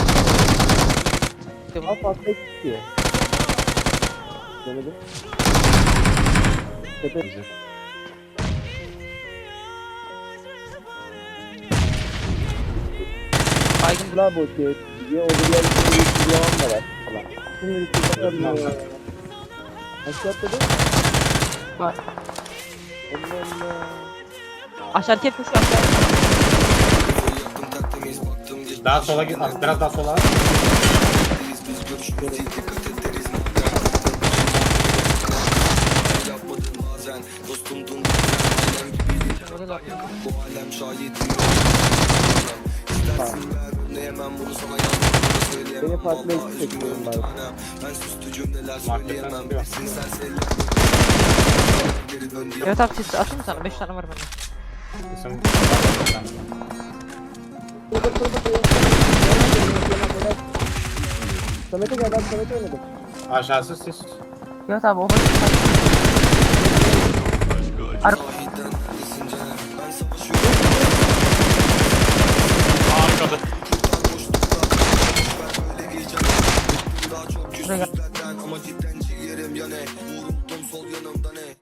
Bu. Al patla iki. Denedim. Tepe. Baygın La bu şey. Ya o bir yer bir yalan da var. Falan. Şimdi bir şey bakalım. Aşağı atladı. var. Allah Allah. Aşağı tek koşuyor aşağı. Daha sola git. az- Biraz daha sola. Beni farklı eksik çekiyorum bari. Marketten çıkıyor. Evet abi siz atayım mı sana? 5 tane var bende. Samet'e gel ben Samet'e oynadım. Aşağısı siz. Evet abi o Ar Harikadır. Buraya gel.